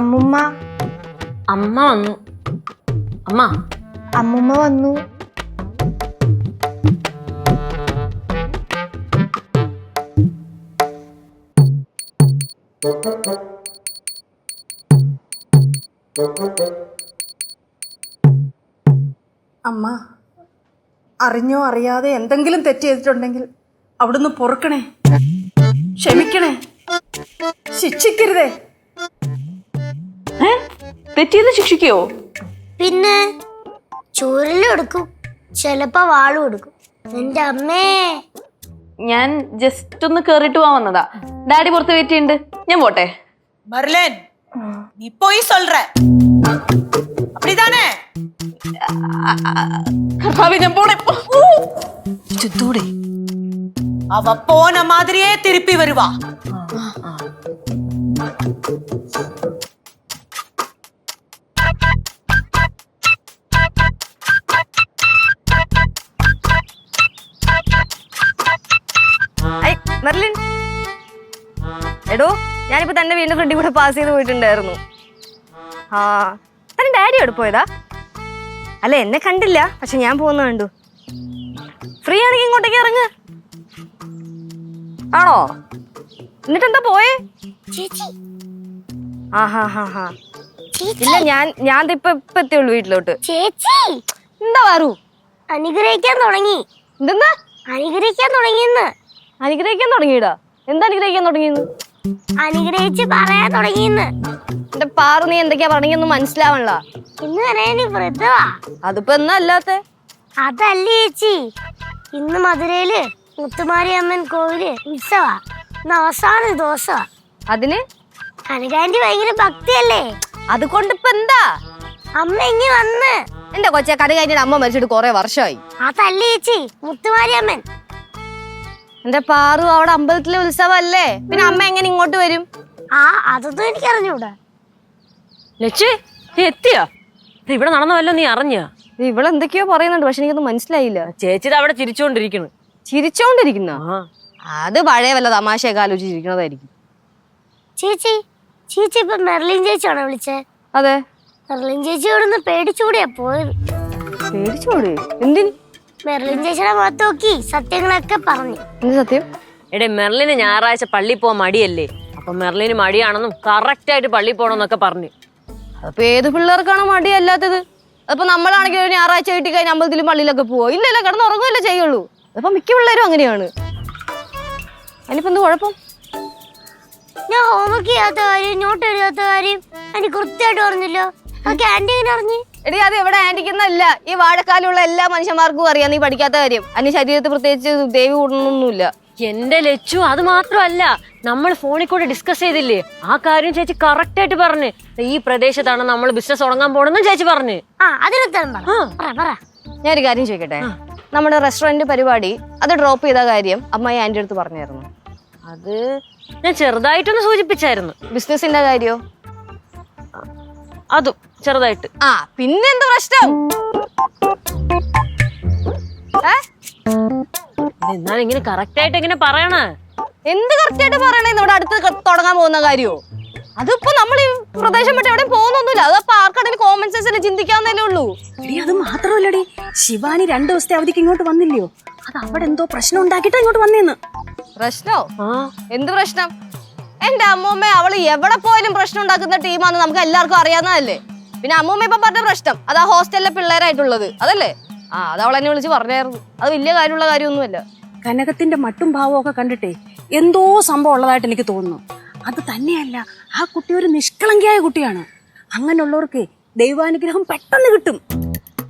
അമ്മുമ്മ. അമ്മ വന്നു. അമ്മ. അമ്മുമ്മ വന്നു. അമ്മ അറിഞ്ഞോ അറിയാതെ എന്തെങ്കിലും തെറ്റ് ചെയ്തിട്ടുണ്ടെങ്കിൽ അവിടുന്ന് പൊറുക്കണേ. ക്ഷമിക്കണേ. ശിക്ഷിക്കരുതേ. തെറ്റിയത് ശിക്ഷിക്കോ പിന്നെ ചൂരലും എടുക്കും ചിലപ്പോ വാളും എടുക്കും എന്റെ അമ്മേ ഞാൻ ജസ്റ്റ് ഒന്ന് കേറിട്ട് പോവാൻ വന്നതാ ഡാഡി പുറത്ത് വെയിറ്റ് ചെയ്യുന്നുണ്ട് ഞാൻ പോട്ടെ மர்லேன் நீ போய் சொல்ற அப்படிதானே കർത്താവേ, ഞാൻ പോണേ சித்தூடி அவ போன மாதிரியே திருப்பி வருவா മെർലിൻ. എടോ ഞാനിപ്പോ തന്റെ വീടിന്റെ ഫ്രണ്ടി കൂടെ പാസ് ചെയ്ത് പോയിട്ടുണ്ടായിരുന്നു. ആ തന്റെ ഡാഡി എവിടെ പോയതാ? അല്ല എന്നെ കണ്ടില്ല പക്ഷെ ഞാൻ പോകുന്ന കണ്ടു. ഫ്രീ ആണെങ്കിൽ ഇങ്ങോട്ടേക്ക് ഇറങ്ങ്. ആണോ? എന്നിട്ട് എന്താ പോയേ ഹാ ഹാ. ഇല്ല ഞാൻ ഞാൻ ഇപ്പൊ ഇപ്പൊ എത്തിയുള്ളൂ വീട്ടിലോട്ട്. ചേച്ചി. എന്താ വരൂ അനുഗ്രഹിക്കാൻ തുടങ്ങി. എന്തെന്താ അനുഗ്രഹിക്കാൻ തുടങ്ങിയെന്ന്. അനുഗ്രഹിക്കാൻ തുടങ്ങിയിടാ. എന്താ അനുഗ്രഹിക്കാൻ തുടങ്ങിയെന്ന്? അനുഗ്രഹിച്ച് പറയാൻ തുടങ്ങിയെന്ന്. എന്റെ പാറു നീ എന്തൊക്കെയാ പറഞ്ഞൊന്നും മനസ്സിലാവണല്ലോ. ഇന്ന് വരെ അതിപ്പോ എന്നാ അല്ലാത്ത? അതല്ല ചേച്ചി. ഇന്ന് മധുരയിൽ മുത്തുമാരി അമ്മൻ കോവിൽ ഉത്സവാ. ഇന്ന് അവസാന ദിവസമാ അതിന്? അനുകാന്റി ഭയങ്കര ഭക്തിയല്ലേ? അതുകൊണ്ട് ഇപ്പൊ എന്താ? അമ്മ ഇങ്ങി വന്ന്. എന്റെ കൊച്ചെ കഥ കഴിഞ്ഞിട്ട് അമ്മ മരിച്ചിട്ട് കൊറേ വർഷമായി. അതല്ലേ ചേച്ചി മുത്തുമാരി അമ്മൻ. എന്റെ പാറു അവിടെ അമ്പലത്തിലെ ഉത്സവല്ലേ പിന്നെ അമ്മ എങ്ങനെ ഇങ്ങോട്ട് വരും? ആ അതൊന്നും എനിക്ക് അറിഞ്ഞൂടാ ലച്ചു നീ എത്തിയോ? ഇത് ഇവിടെ നടന്നവല്ലോ നീ അറിഞ്ഞോ? അറിഞ്ഞ ഇവളെന്തൊക്കെയോ പറയുന്നുണ്ട് പക്ഷെ എനിക്കൊന്നും മനസ്സിലായില്ല. ചേച്ചിത് അവിടെ ചിരിച്ചോണ്ടിരിക്കുന്നു. ചിരിച്ചോണ്ടിരിക്കുന്ന? ആ. അത് പഴയ വല്ല തമാശയൊക്കെ ആലോചിച്ചിരിക്കണതായിരിക്കും ചേച്ചി ചേച്ചി ഇപ്പൊ മെർലിൻ ചേച്ചിയാണോ വിളിച്ചേ? അതെ. മെർലിൻ ചേച്ചി ഇവിടുന്ന് പേടിച്ചുകൂടിയാ പോയത്. പേടിച്ചോട്? എന്തിന്? മെർലിൻ ചേച്ചിയുടെ മുഖത്ത് നോക്കി സത്യങ്ങളൊക്കെ പറഞ്ഞു. എന്ത് സത്യം? എടേ മെർലിന് ഞായറാഴ്ച പള്ളി പോവാൻ മടിയല്ലേ? അപ്പൊ മെർലിന് മടിയാണെന്നും കറക്റ്റ് ആയിട്ട് പള്ളി പോണെന്നൊക്കെ പറഞ്ഞു. അപ്പൊ ഏത് പിള്ളേർക്കാണോ മടിയല്ലാത്തത്? അതിപ്പോ നമ്മളാണെങ്കിൽ ഒരു ഞായറാഴ്ച വീട്ടിൽ കഴിഞ്ഞ അമ്പലത്തിലും പള്ളിയിലൊക്കെ പോവോ? ഇല്ലല്ലോ കിടന്ന് ഉറങ്ങുമല്ലേ ചെയ്യുള്ളൂ. അതിപ്പോ മിക്ക പിള്ളേരും അങ്ങനെയാണ്. അതിനിപ്പോ എന്ത് കുഴപ്പം? ഞാൻ ഹോംവർക്ക് ചെയ്യാത്ത കാര്യം നോട്ട് എഴുതാത്ത കാര്യം എനിക്ക് കൃത്യമായിട്ട് പറഞ്ഞല്ലോ. എടി അത് എവിടെ ആന്റിക്കുന്നല്ല ഈ വാഴക്കാലുള്ള എല്ലാ മനുഷ്യന്മാർക്കും അറിയാം നീ പഠിക്കാത്ത കാര്യം. അതിന് ശരീരത്തിൽ പ്രത്യേകിച്ച് ദേവി കൂടണമൊന്നുമില്ല എന്റെ ലച്ചു അത് മാത്രമല്ല. നമ്മൾ ഫോണിൽ കൂടെ ഡിസ്കസ് ചെയ്തില്ലേ? ആ കാര്യം ചേച്ചി കറക്റ്റ് ആയിട്ട് പറഞ്ഞു. ഈ പ്രദേശത്താണ് നമ്മൾ ബിസിനസ് തുടങ്ങാൻ പോണെന്നും ചേച്ചി പറഞ്ഞു. ആ അതിനുത്തരം പറ. പറ പറ. ഞാൻ ഒരു കാര്യം ചോദിക്കട്ടെ? നമ്മുടെ റെസ്റ്റോറന്റ് പരിപാടി അത് ഡ്രോപ്പ് ചെയ്ത കാര്യം അമ്മായി ആന്റി അടുത്ത് പറഞ്ഞായിരുന്നു. അത് ഞാൻ ചെറുതായിട്ടൊന്ന് സൂചിപ്പിച്ചായിരുന്നു. ബിസിനസിന്റെ കാര്യോ? അതും. ചെറുതായിട്ട്. ആ പിന്നെന്ത് പ്രശ്നം? എന്നാൽ ഇങ്ങനെ കറക്റ്റ് ആയിട്ട് എങ്ങനെ പറയണ? എന്ത് കറക്റ്റായിട്ട് പറയണേ? ഇവിടെ അടുത്ത് തുടങ്ങാൻ പോകുന്ന കാര്യോ? അതിപ്പോ നമ്മൾ ഈ പ്രദേശം വിട്ട് എവിടെയും പോകുന്നൊന്നുമില്ല. അതപ്പോ ആർക്കാണെങ്കിൽ കോമൺ സെൻസിന് ചിന്തിക്കാവുന്നതല്ലേ ഉള്ളൂ. എടി അത് മാത്രമല്ലടി. ശിവാനി രണ്ടു ദിവസത്തെ അവധിക്ക് ഇങ്ങോട്ട് വന്നില്ലയോ? അത് അവിടെ എന്തോ പ്രശ്നം ഉണ്ടാക്കിട്ടോ ഇങ്ങോട്ട് വന്നേന്ന്. പ്രശ്നോ? ആ. എന്ത് പ്രശ്നം? എന്റെ അമ്മൂമ്മ അവൾ എവിടെ പോയാലും പ്രശ്നം ഉണ്ടാക്കുന്ന ടീമാന്ന് നമുക്ക് എല്ലാവർക്കും അറിയാവുന്നതല്ലേ? പിന്നെ അമ്മൂമ്മ ഇപ്പൊ പറഞ്ഞ പ്രശ്നം അത് ആ ഹോസ്റ്റലിലെ പിള്ളേരായിട്ടുള്ളത്. അതല്ലേ? ആ അത് അവൾ എന്നെ വിളിച്ച് പറഞ്ഞായിരുന്നു. അത് വലിയ കാര്യമുള്ള കാര്യമൊന്നുമല്ല. കനകത്തിന്റെ മട്ടും ഭാവവും ഒക്കെ കണ്ടിട്ടേ എന്തോ സംഭവം ഉള്ളതായിട്ട് എനിക്ക് തോന്നുന്നു. അത് തന്നെയല്ല ആ കുട്ടി ഒരു നിഷ്കളങ്കിയായ കുട്ടിയാണ്. അങ്ങനെയുള്ളവർക്ക് ദൈവാനുഗ്രഹം പെട്ടെന്ന് കിട്ടും.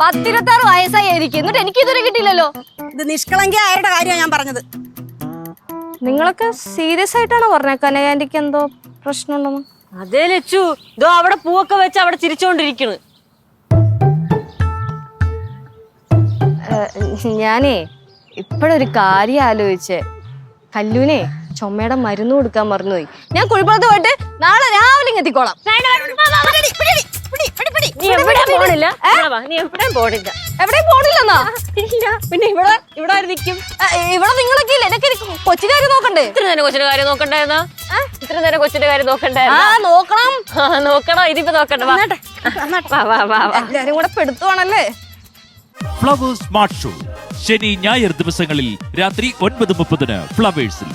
പത്തിരുപത്താറ് വയസ്സായി എനിക്ക് എന്നിട്ട് എനിക്ക് ഇതുവരെ കിട്ടിയില്ലല്ലോ. ഇത് നിഷ്കളങ്കിയായവരുടെ കാര്യമാണ് ഞാൻ പറഞ്ഞത്. നിങ്ങളൊക്കെ സീരിയസ് ആയിട്ടാണോ പറഞ്ഞത് കനകാന്റിക്ക് എന്തോ പ്രശ്നമുണ്ടെന്ന്. അതേ ലച്ചു ഇതോ അവിടെ പൂവൊക്കെ വെച്ച് അവിടെ ചിരിച്ചോണ്ടിരിക്കണ്. ഞാനേ ഇപ്പോഴൊരു കാര്യം ആലോചിച്ച്. കല്ലൂനെ ചുമയുടെ മരുന്ന് കൊടുക്കാൻ മറന്നുപോയി. ഞാൻ കുഴിപ്പുറത്ത് പോയിട്ട് നാളെ രാവിലെ എത്തിക്കോളാം. നീ എവിടെ പോണില്ല. ഇവിടെ വാ, നീ എവിടെയും പോണില്ല. എവിടെയും പോണില്ലെന്നാ? ഇല്ല. പിന്നെ ഇവിടെ ഇവിടെ ആര് നിൽക്കും ആ, ഇവിടെ നിങ്ങളൊക്കെ ഇല്ല? എനിക്ക് കൊച്ചിനാര് നോക്കണ്ടേ? ഇത്ര നേരം കൊച്ചിന്റെ കാര്യം നോക്കണ്ടായിരുന്നോ? ഇത്ര നേരം കൊച്ചിന്റെ കാര്യം ആ നോക്കണ്ടായിരുന്നോ നോക്കണം? ഇതിപ്പോ നോക്കണ്ട. വാ. വാ വാ വാ വാ. എല്ലാരും കൂടെ പെടുത്തുവാണല്ലേ? Flowers smart show. ശനി ഞായർ ദിവസങ്ങളിൽ രാത്രി ഒൻപത് മുപ്പതിന് ഫ്ലവേഴ്സിൽ.